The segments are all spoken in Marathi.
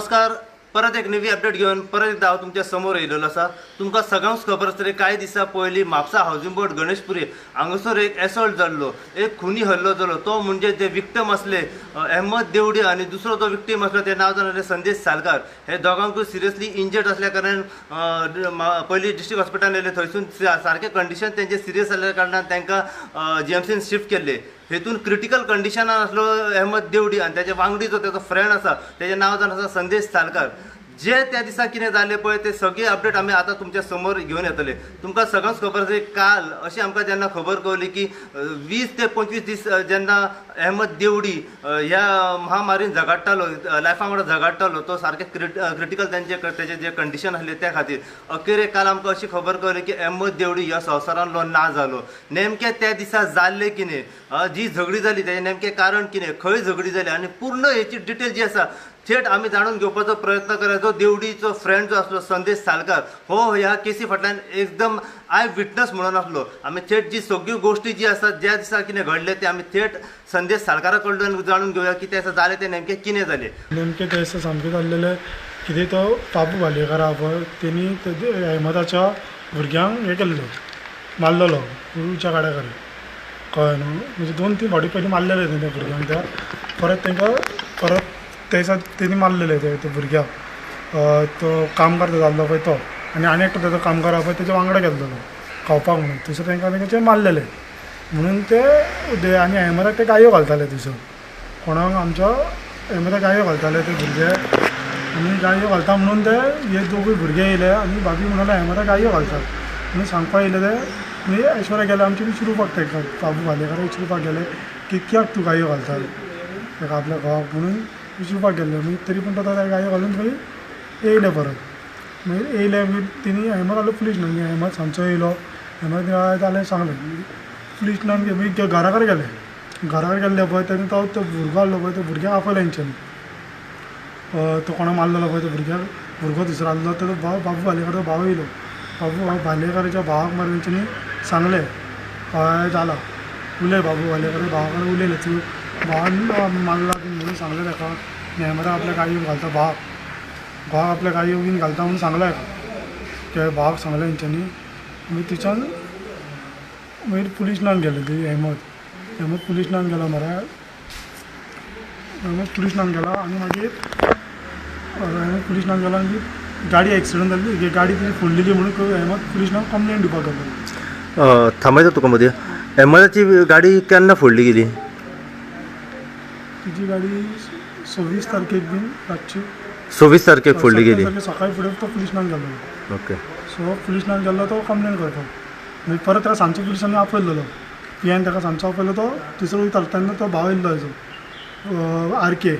नमस्कार. परत एक नवी अपडेट घेऊन परत एकदा हांव तुमच्यासमोर येयलेलो आसा तुमकां सगळ्यांक खबर आसतली कांय दिसा पयलीं म्हापसा हावजींग बोर्ड गणेशपुरी हांगासर एक एसॉल्ट जाल्लो. एक खुनी हल्लो जालो तो म्हणजे जे विक्टम आसले अहमद देवडी आनी दुसरो जो विक्टीम आसलो ते नांव जावन संदेश सालकार हे दोगांकूय सिरियसली इंजर्ड आसल्या कारणान पयलीं डिस्ट्रिक्ट हॉस्पिटलान येयले थंयसून सारकें कंडिशन तेंचे सिरियस जाल्ल्या कारणान तांकां जी एम सीन शिफ्ट केल्ले हेतून क्रिटिकल कंडिशनान असलो अहमद देवडी आणि त्याचे वांगडी जो त्याचा फ्रेंड असा त्याचे नांव जावन आसा संदेश सालकार जे त्या दिसा कितें जालें पळय ते सगळे अपडेट आमी आतां तुमच्यासमोर घेवन येतले. तुमकां सगळ्यांच खबर आसा काल अशी आमकां जेन्ना खबर कळली की वीस ते पंचवीस दीस जेन्ना अहमद देवडी ह्या महामारीन झगाडटालो लायफा वांगडा झगाडटालो तो सारके क्रिटिकल त्यांचे त्याचे जे कंडिशन आसले त्या खातीर. अखेरे काल आमकां अशी खबर कळली की अहमद देवडी ह्या संवसारांतलो ना जालो नेमके त्या दिसा जाल्ले कितें जी झगडी जाली तेजें नेमकें कारण कितें खंय झगडी जाली आनी पूर्ण हेची डिटेल जी आसा थेट आमी जाणून घेवपाचो प्रयत्न करायचो. देवडीचो फ्रेंड जो आसलो संदेश सालकार हो, हो ह्या केसी फाटल्यान एकदम आय विटनस म्हणून आसलो आमी थेट जी सगळ्यो गोश्टी जी आसा ज्या दिसा कितें घडले ते आमी थेट संदेश सालकारा कडल्यान जाणून घेवया की ते जालें तें नेमकें कितें जालें नेमके ते दिसा सामकें जाल्लेलें कितें तो बाबू भालेकर आहा पळय तेणी अहमदाच्या भुरग्यांक हें केल्लो मारलेलो गुरुच्या गाड्या कडेन कळ्ळें न्हू. म्हणजे दोन तीन फावटी पयलीं मारलेले तें त्या भुरग्यांक त्या परत तांकां परत ते दिसा तेणी मारलेले ते ते भुरग्याक तो कामगार जाल्लो पळय तो. आनी आनी एकटो तेजो कामगार पळय तेच्या वांगडा गेल्लो खावपाक म्हणून. थंयसर तांकां तेंचे मारलेले म्हणून ते आनी हॅमराक ते गायो घालताले थंयसर कोणाक आमच्या हॅमराक गायो घालताले ते भुरगे. आनी गायो घालता म्हणून ते हे दोगूय भुरगे येयले आनी बाबी म्हणाले हॅमराक गायो घालतात म्हणून सांगपाक येयले ते म्हणजे ऐश्वर्या गेले आमचे विचारपाक ते बाबू भालेकर विचारपाक गेले. की कित्याक तूं गायो घालता? ताका आपल्या घोवाक म्हणून विचारपाक गेल्लो मागीर तरी पूण तो त्या गायो घालून थंय येयले परत. मागीर येयले मागीर तेणी अहमद आलो पुलीस न्हू अहमद सांजचो येयलो अहमद जालें सांगलें पुलीस न्हू मागीर घरा कडेन गेले घरा कडेन गेल्ले पळय तेन्ना तो तो भुरगो आसलो पळय तो भुरग्याक आपयलो हेंच्यांनी तो कोणा मारलेलो पळय तो भुरग्याक भुरगो दुसरो आसलो तो भाव बाबू भालेकर तो भाव येयलो बाबू भाव भालेकराच्या भावाक मारून तेंच्यांनी सांगलें हय जाला उलय बाबू भालेकर भावा कडेन उलयले. तूं भावान मारला म्हणून सांगलें ताका नेमरा आपल्या गाययो घालता भाग भाग आपल्या गाययो बीन घालता म्हणून सांगलें ताका ते भाग सांगलें तेंच्यांनी मागीर थिंयच्यान मागीर पुलीस स्टेशनान गेले ते अहमद अहमद पुलीस गेला गेलो मरे अहमद पुलीस गेला आनी मागीर अहमद पुलीस गेला आनी गाडी एक्सिडंट जाल्ली ही गाडी तिची फोडलेली म्हणून अहमद पुलीस स्टेशनान कंप्लेंट दिवपाक गेलो तुका मदीं अहमदाची गाडी केन्ना फोडली गेली. तिची गाडी सव्वीस तारखेक बीन रातची. सव्वीस तारखेक फोडली गेली? तारखेक सकाळी फुडें तो पुलीस स्टेशनान गेलो. ओके. सो पुलीस स्टेशनान गेल्लो तो कंप्लेंट करपाक मागीर परत ताका सांजचो पुलिसांनी आपयलेलो पियान ताका सांजचो आपयलो तो तिसरो वयतालो तेन्ना तो भाव येयल्लो हेजो आर के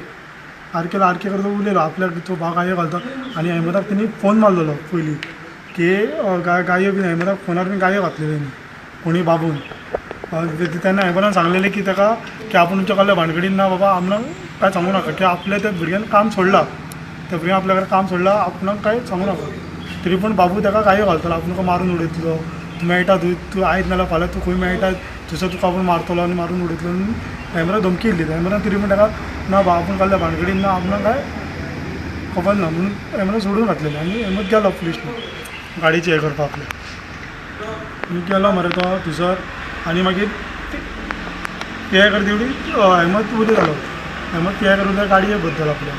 आर केला आर के करता उलयलो आपल्याक तो भाव गायो घालता आनी अहमदाक तेणी फोन मारलेलो पयलीं की अ, गा गायो बीन अहमदाक फोनार बीन गायो घातलेल्यो न्ही कोणी बाबून. त्यांना ते- तेन्ना अहमदान सांगलेलें की ताका की आपूण तुमच्या कसल्या भानगडीन ना बाबा आपणाक कांय सांगू नाका की आपल्या त्या भुरग्यान काम सोडलां. त्या भुरग्यान आपल्या कडेन काम सोडलां आपणाक कांय सांगू नाका. तरी पूण बाबू ताका गायो घालतलो आपूण मारून उडयतलो तू मेळटा तू तूं आयज नाल्यार फाल्यां तूं खंय मेळटा थंयसर तुका आपूण मारतलो आनी मारून उडयतलो आनी अहमदाक धमकी दिली. अहमदान तरी पूण ताका ना बा आपूण कसल्या भानगडीन ना आपणाक काय खबर ना म्हणून अहमदान सोडून घातलेलें. आनी अहमद गेलो पुलीस गाडीचे हें करपाक मी केला मरे तो थंयसर आनी मागीर पिया कर तेवडी अहमद उलय जालो अहमद आय कर उद्या गाडये बद्दल आपल्या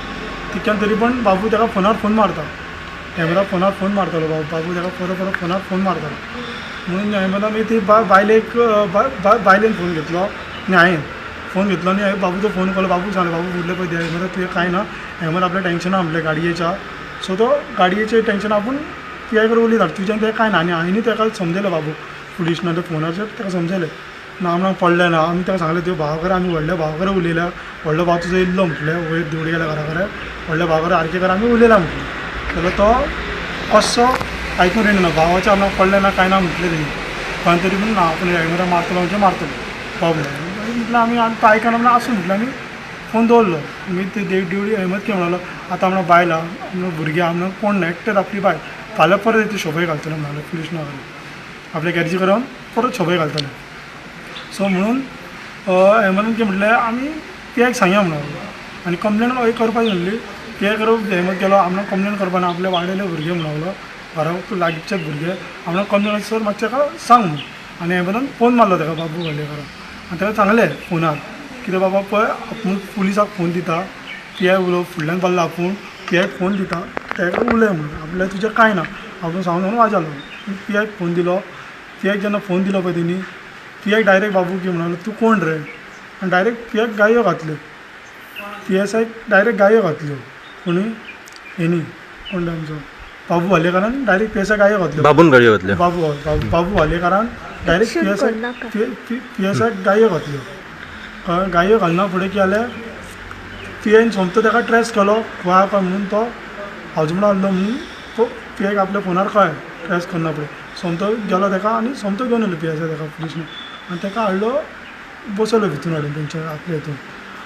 तितक्यान तरी पण बाबू ताका फोनार फोन मारता. अहमदा फोनार फोन मारतालो बाबू. बाबू ताका परत परत फोनार फोन मारतालो म्हणून अहमदा मागीर ती बा बायलेक बायलेन फोन घेतलो. आनी हांवें फोन घेतलो आनी हांवें बाबूचो फोन केलो. बाबू सांगलो बाबू उरले पळय अहमदा तुवें कांय ना? अहमद आपल्या आसा आपल्या गाडयेच्या सो तो गाडयेचे टेंशन आपूण पिया कडेन उलयता तुज्यान तें कांय ना आनी हांवेंनी ताका समजयलें बाबू पुलीस ना ते फोनाचेर ताका समजयलें ना आमकां पडलें ना आमी ताका सांगलें त्यो भाव कडेन आमी व्हडल्या भाव कडेन उलयल्या व्हडलो भाव तुजो येयल्लो म्हटलें वयर देवडी गेल्या घरा कडेन व्हडल्या भाव कडेन आरके कडेन आमी उलयला म्हटलें. जाल्यार तो कसो आयकून येयना भावाचें आमकां पडलें ना कांय ना म्हटलें तेणी पण तरी म्हणून ना आपूण ड्रायव्हरा मारतलो म्हणजे मारतलो प्रॉब्लेम म्हटलं आमी आमी आयकना म्हणून आसूं म्हटलं आमी फोन दवरलो मागीर ते देव देवडी अहमद कितें म्हणलो आतां आमकां बायलां आमकां भुरगीं आमकां कोण ना एकटेच आपली बायल फाल्यां परत येते शोभय घालतले म्हणले पुलीस ना आपल्या गॅरेजी करून परत शोभय घालतले सो म्हणून अहमदान कितें म्हटलें आमी पियाक सांगया म्हणून आनी कंप्लेन करपाची म्हणली पी आय करूंक हेमत गेलो आमकां कंप्लेन करपा ना आपले वाडयले भुरगे म्हणून लागलो घरा लागींचेच भुरगे। आमकां कंप्लेन सर मातशें ताका सांग म्हणून आनी हेमतान फोन मारलो ताका बाबू घालेकरान आनी ताका सांगलें फोनार कितें बाबा पळय आपूण पुलिसाक फोन दिता पी आय फुडल्यान पावलो आपूण पी फोन दिता ताका उलय म्हणून. आपल्या तुजें कांय ना आपूण सांगून म्हणून वाजलो पी आयक फोन दिलो. पी आयक जेन्ना फोन दिलो पळय तेणी पी आयक डायरेक्ट बाबू की म्हणलो तूं कोण रे? आनी डायरेक्ट पी आयक गायो घातल्यो पी एस आयक डायरेक्ट गायो घातल्यो कोणी? हेणी कोण तांचो बाबू वालेकारान डायरेक्ट पी एस आय गायो घातल्यो बाबून गाडयो घातल्या बाबू बाबू बाबू वालेकारान direct P S I. P S I गायो घातल्यो? गायो घालना फुडें कितें जालें पी आयन सोमतो ताका ट्रेस केलो. काय म्हणून तो हावज म्हणून आहलो म्हणून तो पी आपल्या फोनार कळ्ळें ट्रेस करना पळय सोमतो गेलो तेका आनी सोमतो घेवन येयलो पी तेका आय पुलिसने. आनी तेका हाडलो बसयलो भितून हाडून तेंच्या आपल्या हितून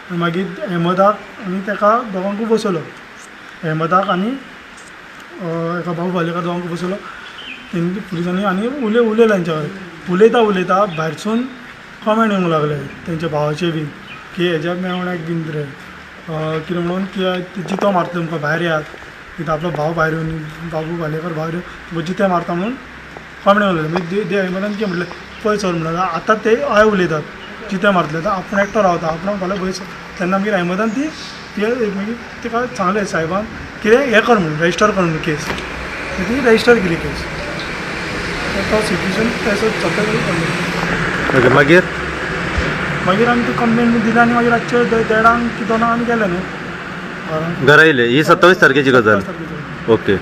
आनी मागीर अहमदाक आनी तेका दोगांकूय बसयलो अहमदाक आनी एका भाऊ भालेकार दोगांकूय बसयलो तेंची पुलिसांनी आनी उलय उलयले तेंच्या कडेन उलयता उलयता भायरसून कमेंट येवंक लागले. तेंच्या भावाचे बीन की हेज्या मेवण्याक बीन रे कितें म्हणून की जितो मारता तुमकां भायर येयात कितें आपलो भाव भायर येवन बाबू भालेकर भायर येवन तुका जिते मारता म्हणून कमेंट येवंक लागले मागीर दे अहमदान कितें म्हटलें. पळय सर म्हणलें. आतां ते हय उलयतात जिते मारतले तर आपूण एकटो रावता आपणाक फाल्यां पळय तेन्ना मागीर अहमदान ती ती मागीर तिका सांगलें सायबान कितें हें कर म्हणून रजिस्टर कर म्हणून केस ती रजिस्टर केली केस तो सिट्युएशन तसो ओके मागीर? मागीर आमी ती कंप्लेन दिली आनी मागीर रातचे दे- देडांक की दोनांक आमी गेले न्हू घरान घरा येयले ही सत्तावीस तारखेची गजाल. ओके.